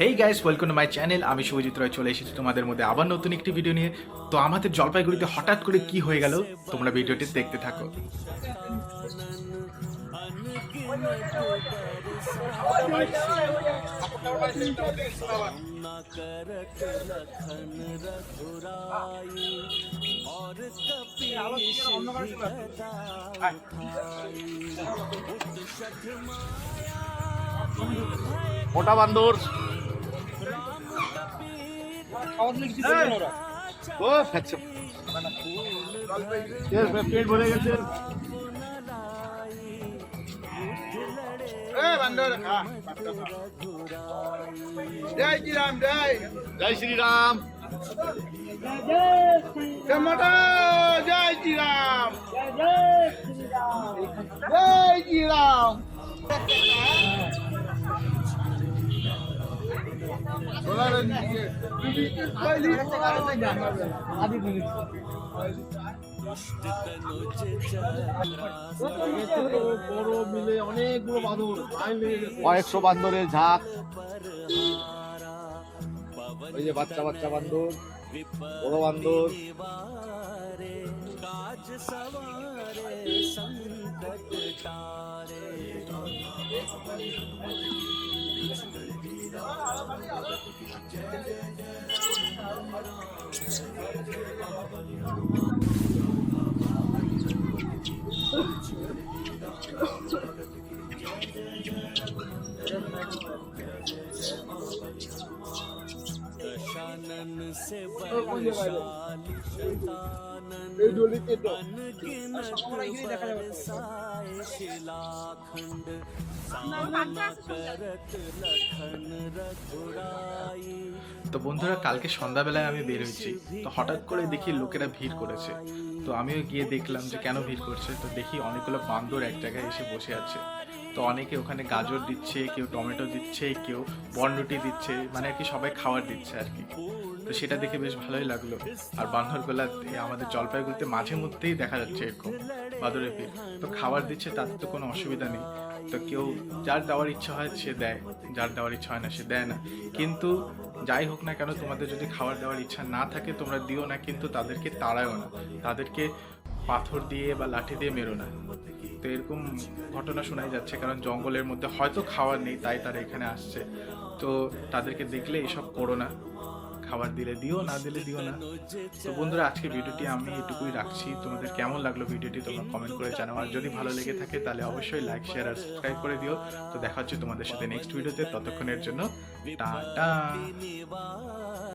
Hey guys welcome to my channel আমি শুভজিৎ রয় চলে এসেছি তোমাদের মধ্যে আবার নতুন একটি ভিডিও নিয়ে। তো আমাদের জলপাইগুড়িতে হঠাৎ করে কি হয়ে গেল, তোমরা ভিডিওটি দেখতে থাকো। মোটা বান্দর। ও ফেলছে পেট ভরে গেছে। জয় শ্রীরাম জয়। জয় শ্রীরাম। জয় শ্রীরাম। জয় শ্রীরাম। কয়েকশো বান্দরের ঝাঁক। ওই যে বাচ্চা বাচ্চা বান্দর বড় বান্দর। Thank you. ডলিতে তো তো বন্ধুরা কালকে সন্ধ্যাবেলায় আমি বের হয়েছি তো হঠাৎ করে দেখি লোকেরা ভিড় করেছে তো আমিও গিয়ে দেখলাম যে কেন ভিড় করছে। তো দেখি অনেকগুলো বান্দর এক জায়গায় এসে বসে আছে। তো অনেকে ওখানে গাজর দিচ্ছে, কেউ টমেটো দিচ্ছে, কেউ বনরুটি দিচ্ছে মানে আর কি সবাই খাবার দিচ্ছে আর কি। তো সেটা দেখে বেশ ভালোই লাগল। আর বান্দরগোলা আমাদের জলপাইগুড়িতে মাঝে মধ্যেই দেখা যাচ্ছে এরকম বাদরের ভিড়। তো খাবার দিচ্ছে, তাতে তো কোনো অসুবিধা নেই। তো কেউ, যার দেওয়ার ইচ্ছা হয় সে দেয়, যার দেওয়ার ইচ্ছা হয় না সে দেয় না। কিন্তু যাই হোক না কেন, তোমাদের যদি খাবার দেওয়ার ইচ্ছা না থাকে, তোমরা দিও না, কিন্তু তাদেরকে তাড়ায়ও না। তাদেরকে পাথর দিয়ে বা লাঠি দিয়ে মেরো না। তো এরকম ঘটনা শোনাই যাচ্ছে, কারণ জঙ্গলের মধ্যে হয়তো খাওয়ার নেই, তাই তারা এখানে আসছে। তো তাদেরকে দেখলে এসব করো না। খাবার দিলে দিও, না দিলে দিও না। তো বন্ধুরা আজকে ভিডিওটি আমি এটুকুই রাখছি। তোমাদের কেমন লাগল ভিডিওটি তোমরা কমেন্ট করে জানাও। আর যদি ভালো লেগে থাকে, তাহলে অবশ্যই লাইক শেয়ার আর সাবস্ক্রাইব করে দিও। তো দেখা হচ্ছে তোমাদের সাথে নেক্সট ভিডিওতে ততক্ষণের জন্য, টাটা।